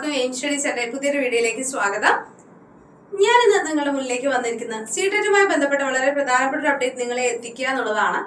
എല്ലാവർക്കും സ്റ്റഡീസ് ചേട്ടൻ പുതിയൊരു വീഡിയോയിലേക്ക് സ്വാഗതം. ഞാൻ ഇന്ന് നിങ്ങളുടെ മുന്നിലേക്ക് വന്നിരിക്കുന്നത് സീറ്ററ്റുമായി ബന്ധപ്പെട്ട വളരെ പ്രധാനപ്പെട്ട ഒരു അപ്ഡേറ്റ് നിങ്ങളെ എത്തിക്കുക എന്നുള്ളതാണ്.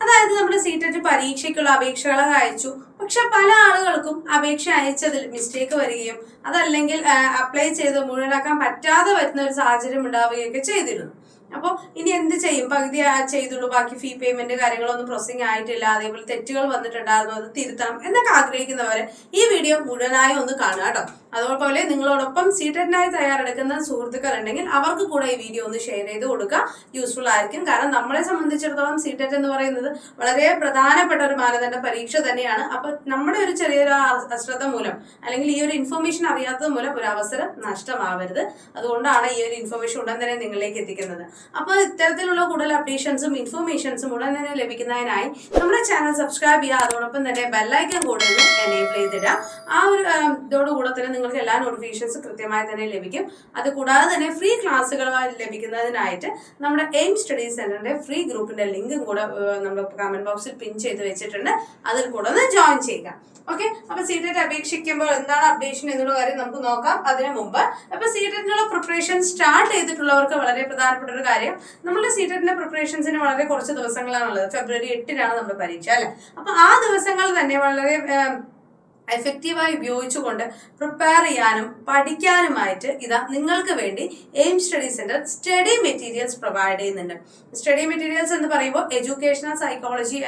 അതായത് നമ്മുടെ സീറ്ററ്റ് പരീക്ഷയ്ക്കുള്ള അപേക്ഷകൾ അയച്ചു. പക്ഷെ പല ആളുകൾക്കും അപേക്ഷ അയച്ചതിൽ മിസ്റ്റേക്ക് വരികയും അതല്ലെങ്കിൽ അപ്ലൈ ചെയ്ത് മുഴുവനാക്കാൻ പറ്റാതെ വരുന്ന ഒരു സാഹചര്യം ഉണ്ടാവുകയൊക്കെ ചെയ്തിരുന്നു. അപ്പോൾ ഇനി എന്ത് ചെയ്യും? പകുതി ചെയ്തുള്ളൂ. ബാക്കി ഫീ പേയ്മെന്റ് കാര്യങ്ങളൊന്നും പ്രോസസ്സിംഗ് ആയിട്ടില്ല. അതേപോലെ തെറ്റുകൾ വന്നിട്ടുണ്ടായിരുന്നു. അത് തിരുത്തണം എന്നൊക്കെ ആഗ്രഹിക്കുന്നവരെ ഈ വീഡിയോ മുഴുവനായി ഒന്ന് കാണുക കേട്ടോ. അതുപോലെ നിങ്ങളോടൊപ്പം സീറ്റഡിനായി തയ്യാറെടുക്കുന്ന സുഹൃത്തുക്കൾ ഉണ്ടെങ്കിൽ അവർക്ക് കൂടെ ഈ വീഡിയോ ഒന്ന് ഷെയർ ചെയ്ത് കൊടുക്കുക. യൂസ്ഫുൾ ആയിരിക്കും. കാരണം നമ്മളെ സംബന്ധിച്ചിടത്തോളം സീറ്റഡ് എന്ന് പറയുന്നത് വളരെ പ്രധാനപ്പെട്ട ഒരു മാനദണ്ഡ പരീക്ഷ തന്നെയാണ്. അപ്പൊ നമ്മുടെ ഒരു ചെറിയൊരു അശ്രദ്ധ മൂലം അല്ലെങ്കിൽ ഈ ഒരു ഇൻഫർമേഷൻ അറിയാത്തത് മൂലം ഒരു അവസരം നഷ്ടമാവരുത്. അതുകൊണ്ടാണ് ഈ ഒരു ഇൻഫർമേഷൻ ഉടൻ തന്നെ നിങ്ങളിലേക്ക് എത്തിക്കുന്നത്. അപ്പോൾ ഇത്തരത്തിലുള്ള കൂടുതൽ അപ്ഡേഷൻസും ഇൻഫർമേഷൻസും ഉടൻ തന്നെ ലഭിക്കുന്നതിനായി നമ്മുടെ ചാനൽ സബ്സ്ക്രൈബ് ചെയ്യുക. അതോടൊപ്പം തന്നെ ബെല്ലൈക്കൻ കൂടെ ഒന്ന് എനേബിൾ ചെയ്തിടുക. ആ ഒരു ഇതോടുകൂടെ തന്നെ നിങ്ങൾക്ക് എല്ലാ നോട്ടിഫിക്കേഷൻസ് കൃത്യമായി തന്നെ ലഭിക്കും. അത് കൂടാതെ തന്നെ ഫ്രീ ക്ലാസ്സുകളുമായി ലഭിക്കുന്നതിനായിട്ട് നമ്മുടെ എയിം സ്റ്റഡി സെന്ററിന്റെ ഫ്രീ ഗ്രൂപ്പിന്റെ ലിങ്കും കൂടെ നമ്മൾ കമന്റ് ബോക്സിൽ പിൻ ചെയ്ത് വെച്ചിട്ടുണ്ട്. അതിൽ കൂടെ ഒന്ന് ജോയിൻ ചെയ്യുക. ഓക്കെ അപ്പൊ സീറ്ററ്റ് അപേക്ഷിക്കുമ്പോൾ എന്താണ് അപ്ഡേഷൻ എന്നുള്ള കാര്യം നമുക്ക് നോക്കാം. അതിനു മുമ്പ് അപ്പൊ സീറ്ററ്റിനുള്ള പ്രിപ്പറേഷൻ സ്റ്റാർട്ട് ചെയ്തിട്ടുള്ളവർക്ക് വളരെ പ്രധാനപ്പെട്ട ഒരു കാര്യം നമ്മുടെ സീറ്ററ്റിന്റെ പ്രിപ്പറേഷൻസിന് വളരെ കുറച്ച് ദിവസങ്ങളാണുള്ളത്. ഫെബ്രുവരി എട്ടിനാണ് നമ്മുടെ പരീക്ഷ അല്ലെ? അപ്പൊ ആ ദിവസങ്ങൾ തന്നെ വളരെ എഫക്റ്റീവായി ഉപയോഗിച്ചുകൊണ്ട് പ്രിപ്പയർ ചെയ്യാനും പഠിക്കാനുമായിട്ട് ഇതാ നിങ്ങൾക്ക് വേണ്ടി Aim study centre study materials provide ചെയ്യുന്നുണ്ട്. സ്റ്റഡി മെറ്റീരിയൽസ് എന്ന് പറയുമ്പോൾ എഡ്യൂക്കേഷണൽ സൈക്കോളജി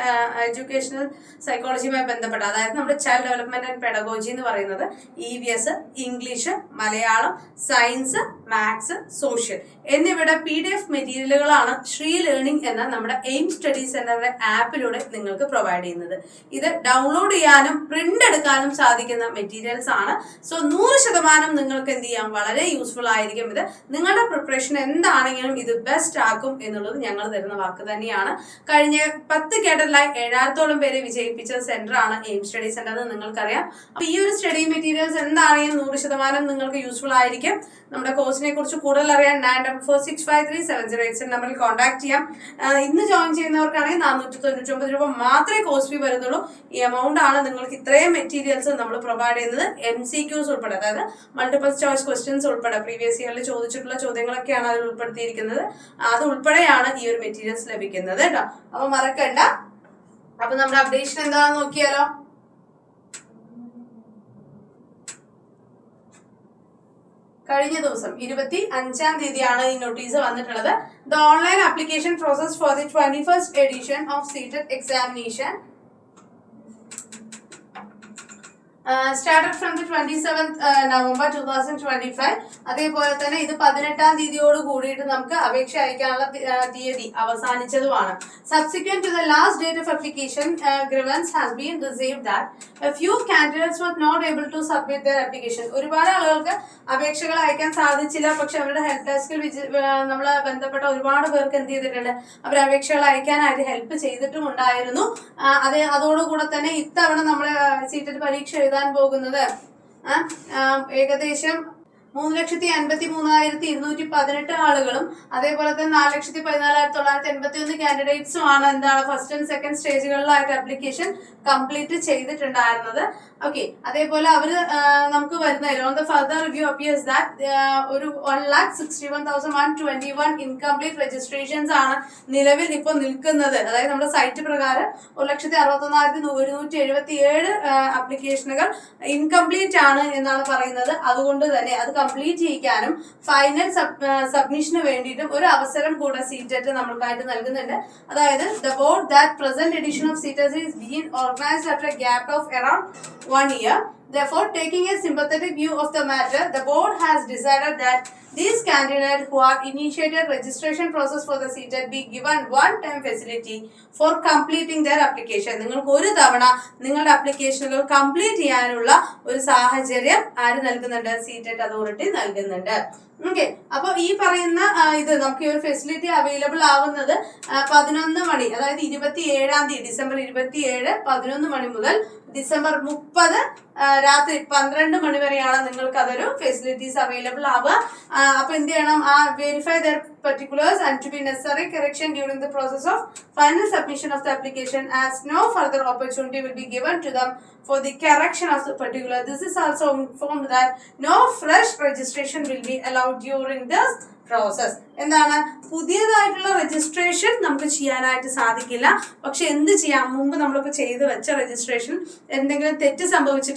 എഡ്യൂക്കേഷണൽ സൈക്കോളജിയുമായി ബന്ധപ്പെട്ട അതായത് നമ്മുടെ ചൈൽഡ് ഡെവലപ്മെന്റ് ആൻഡ് പെഡഗോജി എന്ന് പറയുന്നത് E V S English Malayalam science maths social എന്നിവയുടെ പി ഡി എഫ് മെറ്റീരിയലുകളാണ് ശ്രീ ലേണിംഗ് എന്ന നമ്മുടെ എയിം സ്റ്റഡി സെന്ററിന്റെ ആപ്പിലൂടെ നിങ്ങൾക്ക് പ്രൊവൈഡ് ചെയ്യുന്നത്. ഇത് ഡൗൺലോഡ് ചെയ്യാനും പ്രിന്റ് എടുക്കാനും സാധിക്കുന്ന മെറ്റീരിയൽസ് ആണ്. സോ നൂറ് ശതമാനം നിങ്ങൾക്ക് എന്ത് ചെയ്യാം? വളരെ യൂസ്ഫുൾ ആയിരിക്കും ഇത്. നിങ്ങളുടെ പ്രിപ്പറേഷൻ എന്താണെങ്കിലും ഇത് ബെസ്റ്റ് ആക്കും എന്നുള്ളത് ഞങ്ങൾ തരുന്ന വാക്ക് തന്നെയാണ്. കഴിഞ്ഞ പത്ത് കേഡറിലായി ഏഴായിരത്തോളം പേരെ വിജയിപ്പിച്ച സെന്റർ ആണ് എയിം സ്റ്റഡി സെന്റർ എന്ന് നിങ്ങൾക്കറിയാം. അപ്പൊ ഈ ഒരു സ്റ്റഡി മെറ്റീരിയൽസ് എന്താണെങ്കിലും നൂറ് ശതമാനം നിങ്ങൾക്ക് യൂസ്ഫുൾ ആയിരിക്കും. നമ്മുടെ കോഴ്സിനെ കുറിച്ച് കൂടുതൽ അറിയാൻ nine double four six five three seven zero eight seven നമ്പറിൽ കോൺടാക്ട് ചെയ്യാം. ഇന്ന് ജോയിൻ ചെയ്യുന്നവർക്കാണെങ്കിൽ നാനൂറ്റി തൊണ്ണൂറ്റി ഒമ്പത് രൂപ മാത്രമേ കോഴ്സ് ഫീ വരുന്നുള്ളൂ. ഈ എമൗണ്ട് ആണ് നിങ്ങൾക്ക് ഇത്രയും മെറ്റീരിയൽസ് നമ്മൾ പ്രൊവൈഡ് ചെയ്യുന്നത് എം സി ക്യൂസ് ഉൾപ്പെടെ. അതായത് മൾട്ടിപ്പിൾ ചോയ്സ് ക്വസ്റ്റ്യൻസ് ഉൾപ്പെടെ. പ്രീവിയസ് ഇയറിൽ ചോദിച്ചിട്ടുള്ള ചോദ്യങ്ങളൊക്കെയാണ് അതിൽ ഉൾപ്പെടുത്തിയിരിക്കുന്നത്. അത് ഉൾപ്പെടെയാണ് ഈ ഒരു മെറ്റീരിയൽസ് ലഭിക്കുന്നത് കേട്ടോ. അപ്പൊ മറക്കണ്ട. അപ്പൊ നമ്മുടെ അപ്ഡേഷൻ എന്താണെന്ന് നോക്കിയാലോ. കഴിഞ്ഞ ദിവസം ഇരുപത്തി അഞ്ചാം തീയതിയാണ് ഈ നോട്ടീസ് വന്നിട്ടുള്ളത്. The online application process for the twenty first edition of CTET examination started from the twenty seventh November two thousand twenty five അതേപോലെ തന്നെ ഇത് പതിനെട്ടാം തീയതിയോട് കൂടിയിട്ട് നമുക്ക് അപേക്ഷ അയക്കാനുള്ള തീയതി അവസാനിച്ചതുമാണ്. Subsequent to the last date of application grievance has been receive that few candidates was not able to submit their application ഒരുപാട് ആളുകൾക്ക് അപേക്ഷകൾ അയക്കാൻ സാധിച്ചില്ല. പക്ഷെ അവരുടെ ഹെൽപ്പ് ഡെസ്കിൽ നമ്മൾ ബന്ധപ്പെട്ട ഒരുപാട് പേർക്ക് എന്ത് ചെയ്തിട്ടുണ്ട്? അവർ അപേക്ഷകൾ അയക്കാനായിട്ട് ഹെൽപ്പ് ചെയ്തിട്ടും ഉണ്ടായിരുന്നു അതേ അതോടുകൂടെ തന്നെ ഇത്തവണ നമ്മൾ സീറ്റഡ് പരീക്ഷ എഴുതാൻ പോകുന്നത്. ഏകദേശം മൂന്ന് ലക്ഷത്തി അൻപത്തി മൂന്നായിരത്തി ഇരുന്നൂറ്റി പതിനെട്ട് ആളുകളും അതേപോലെ തന്നെ നാല് ലക്ഷത്തി പതിനാലായിരത്തി തൊള്ളായിരത്തി എൺപത്തി ഒന്ന് കാൻഡിഡേറ്റ്സും ആണ് എന്താണ് ഫസ്റ്റ് ആൻഡ് സെക്കൻഡ് സ്റ്റേജുകളിലായിട്ട് അപ്ലിക്കേഷൻ കംപ്ലീറ്റ് ചെയ്തിട്ടുണ്ടായിരുന്നത്. ഓക്കെ അതേപോലെ അവർ നമുക്ക് വരുന്ന on the further review appears that ഒരു one lakh sixty one thousand one twenty one incomplete registrations ആണ് നിലവിൽ ഇപ്പോൾ നിൽക്കുന്നത്. അതായത് നമ്മുടെ സൈറ്റ് പ്രകാരം ഒരു ലക്ഷത്തി അറുപത്തൊന്നായിരത്തി ഒരുന്നൂറ്റി എഴുപത്തി ഏഴ് ആപ്ലിക്കേഷനുകൾ ഇൻകംപ്ലീറ്റ് ആണ് എന്നാണ് പറയുന്നത്. അതുകൊണ്ട് തന്നെ അത് കംപ്ലീറ്റ് ചെയ്യിക്കാനും ഫൈനൽ സബ്മിഷന് വേണ്ടിയിട്ടും ഒരു അവസരം കൂടെ സീറ്ററ്റ് നമ്മൾക്കായിട്ട് നൽകുന്നുണ്ട്. അതായത് the board that present edition of CTET is been organised after gap of around one year Therefore, taking a sympathetic view of the matter, the board has decided that these candidates who have initiated registration process for the seated be given one-time facility for completing their application. നിങ്ങൾക്ക് ഒരു തവണ നിങ്ങളുടെ അപ്ലിക്കേഷനുകൾ complete ചെയ്യാനുള്ള ഒരു സാഹചര്യം ആര് നൽകുന്നുണ്ട് സീറ്റഡ് അതോറിറ്റി നൽകുന്നുണ്ട് ഓക്കെ അപ്പൊ ഈ പറയുന്ന ഇത് നമുക്ക് ഈ ഒരു ഫെസിലിറ്റി അവൈലബിൾ ആവുന്നത് പതിനൊന്ന് മണി അതായത് ഇരുപത്തി ഏഴാം തീയതി ഡിസംബർ ഇരുപത്തി ഏഴ് പതിനൊന്ന് മണി മുതൽ ഡിസംബർ മുപ്പത് രാത്രി പന്ത്രണ്ട് മണി വരെയാണ് നിങ്ങൾക്ക് അതൊരു ഫെസിലിറ്റീസ് അവൈലബിൾ ആവുക. അപ്പൊ എന്ത് ചെയ്യണം? ആ verify their particulars and to be necessary correction during the process of final submission of the application as no further opportunity will be given to them for the correction of the particular. This is also informed that no fresh registration will be allowed during this process എന്താണ്? പുതിയതായിട്ടുള്ള registration നമുക്ക് ചെയ്യാനായിട്ട് സാധിക്കില്ല. പക്ഷെ എന്ത് ചെയ്യാം? മുമ്പ് നമ്മളിപ്പോൾ ചെയ്തു വെച്ച രജിസ്ട്രേഷൻ എന്തെങ്കിലും തെറ്റ്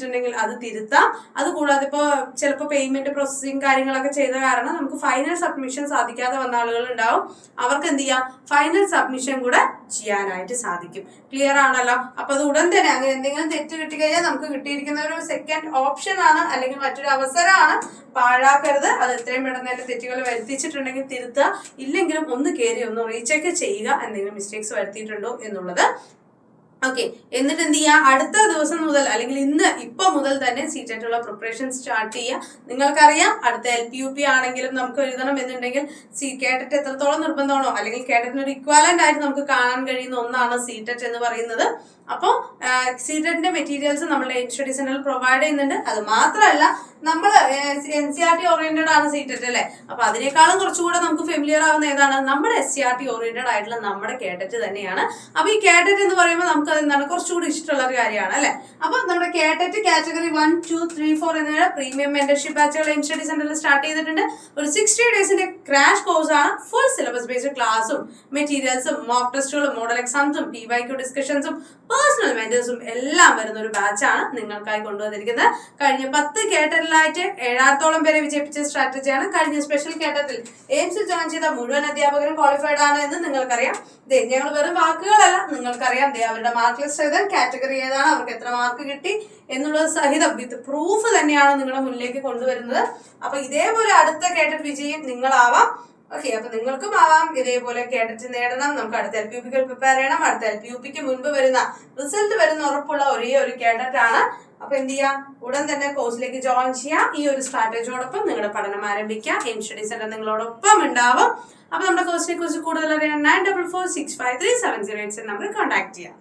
സംഭവിച്ചിട്ടുണ്ടെങ്കിൽ അത് തിരുത്താം. അതുകൂടാതെ ഇപ്പോൾ ചിലപ്പോൾ പേയ്മെന്റ് പ്രോസസ്സിങ് കാര്യങ്ങളൊക്കെ ചെയ്ത കാരണം നമുക്ക് ഫൈനൽ സബ്മിഷൻ സാധിക്കാതെ വന്ന ആളുകൾ ഉണ്ടാവും അവർക്ക് എന്ത് ചെയ്യാം? ഫൈനൽ സബ്മിഷൻ കൂടെ ചെയ്യാനായിട്ട് സാധിക്കും. ക്ലിയർ ആണല്ലോ? അപ്പൊ അത് ഉടൻ തന്നെ അങ്ങനെ എന്തെങ്കിലും തെറ്റ് കിട്ടിക്കഴിഞ്ഞാൽ നമുക്ക് കിട്ടിയിരിക്കുന്ന ഒരു സെക്കൻഡ് ഓപ്ഷൻ ആണ് അല്ലെങ്കിൽ മറ്റൊരു അവസരമാണ്. പാഴാക്കരുത്. അത് എത്രയും പെട്ടെന്ന് തന്നെ തെറ്റുകൾ വരുത്തിച്ചിട്ടുണ്ടെങ്കിൽ തിരുത്തുക. ഇല്ലെങ്കിലും ഒന്ന് കയറി ഒന്ന് റീചെക്ക് ചെയ്യുക. എന്തെങ്കിലും മിസ്റ്റേക്സ് വരുത്തിയിട്ടുണ്ടോ എന്നുള്ളത് ഓക്കെ എന്നിട്ട് എന്ത് ചെയ്യുക അടുത്ത ദിവസം മുതൽ അല്ലെങ്കിൽ ഇന്ന് ഇപ്പൊ മുതൽ തന്നെ സീറ്റായിട്ടുള്ള പ്രിപ്പറേഷൻ സ്റ്റാർട്ട് ചെയ്യുക നിങ്ങൾക്കറിയാം അടുത്ത എൽ പി യു പി ആണെങ്കിലും നമുക്ക് എഴുതണം എന്നുണ്ടെങ്കിൽ സി കേട്ടിട്ട് എത്രത്തോളം നിർബന്ധമാണോ? അല്ലെങ്കിൽ കേട്ടറ്റിന് ഒരു ഇക്വാലന്റ് ആയിട്ട് നമുക്ക് കാണാൻ കഴിയുന്ന ഒന്നാണ് സീറ്ററ്റ് എന്ന് പറയുന്നത്. അപ്പോൾ സീറ്ററ്റിന്റെ മെറ്റീരിയൽസ് നമ്മുടെ സെന്ററിൽ പ്രൊവൈഡ് ചെയ്യുന്നുണ്ട്. അത് മാത്രമല്ല നമ്മൾ N C R T oriented ആണ് സീറ്ററ്റ് അല്ലേ? അപ്പൊ അതിനേക്കാളും കുറച്ചുകൂടെ നമുക്ക് ഫെമിലിയർ ആവുന്ന ഏതാണ്? നമ്മുടെ S C R T oriented ആയിട്ടുള്ള നമ്മുടെ കേട്ടറ്റ് തന്നെയാണ്. അപ്പൊ ഈ കേട്ടറ്റ് എന്ന് പറയുമ്പോൾ നമുക്ക് എന്താണ് കുറച്ചുകൂടി ഇഷ്ടമുള്ള ഒരു കാര്യമാണ് അല്ലെ? അപ്പൊ നമ്മുടെ KTET category one two three four എന്നിവയുടെ പ്രീമിയം മെന്റർഷിപ്പ് ബാച്ചുകൾ എം സ്റ്റഡി സെന്ററിൽ സ്റ്റാർട്ട് ചെയ്തിട്ടുണ്ട്. ഒരു സിക്സ്റ്റി ഡേയ്സിന്റെ ക്രാഷ് ആണ് ഫുൾ സിലബസ് ബേസ്ഡ് ക്ലാസ്സും മെറ്റീരിയൽസും മോക്ക് ടെസ്റ്റുകളും മോഡൽ എക്സാംസും പി വൈ ക്യു ഡിസ്കഷൻസും പേഴ്സണൽ മെന്റേഴ്സും എല്ലാം വരുന്ന ഒരു ബാച്ചാണ് നിങ്ങൾക്കായി കൊണ്ടുവന്നിരിക്കുന്നത്. കഴിഞ്ഞ പത്ത് കേട്ടറിലായിട്ട് ഏഴാത്തോളം പേരെ വിജയിപ്പിച്ച സ്ട്രാറ്റജിയാണ്. കഴിഞ്ഞ സ്പെഷ്യൽ കേട്ടത്തിൽ എയിംസിൽ ജോയിൻ ചെയ്ത മുഴുവൻ അധ്യാപകരും ക്വാളിഫൈഡ് ആണ് എന്ന് നിങ്ങൾക്കറിയാം. ദേ ഞങ്ങൾ വെറും വാക്കുകളല്ല നിങ്ങൾക്കറിയാം. ദേ അവരുടെ മാർക്ക് ലിസ്റ്റ് ഏത് കാറ്റഗറി ഏതാണ് അവർക്ക് എത്ര മാർക്ക് കിട്ടി എന്നുള്ളത് സഹിതം വിത്ത് പ്രൂഫ് തന്നെയാണ് നിങ്ങളുടെ മുന്നിലേക്ക് കൊണ്ടുവരുന്നത്. അപ്പൊ ഇതേപോലെ അടുത്ത കേട്ടറ്റ് വിജയം നിങ്ങളാവാം. ഓക്കെ അപ്പൊ നിങ്ങൾക്കും ആവാം. ഇതേപോലെ കേട്ടിട്ട് നേടണം. നമുക്ക് അടുത്ത എൽ പി യുപിക്ക് പ്രിപ്പയർ ചെയ്യണം. അടുത്ത എൽ പി യുപിക്ക് മുൻപ് വരുന്ന റിസൾട്ട് വരുന്ന ഉറപ്പുള്ള ഒരേ ഒരു ആണ്. അപ്പൊ എന്ത് ചെയ്യാം? ഉടൻ തന്നെ കോഴ്സിലേക്ക് ജോയിൻ ചെയ്യാം. ഈ ഒരു സ്ട്രാറ്റജിയോടൊപ്പം നിങ്ങളുടെ പഠനം ആരംഭിക്കാം. എം സ്റ്റഡി സെന്റർ നിങ്ങളോടൊപ്പം ഉണ്ടാവും. അപ്പൊ നമ്മുടെ കോഴ്സിനെ കുറിച്ച് കൂടുതൽ അറിയാൻ nine double four six five three seven zero eight നമ്പറിൽ കോൺടാക്ട് ചെയ്യാം.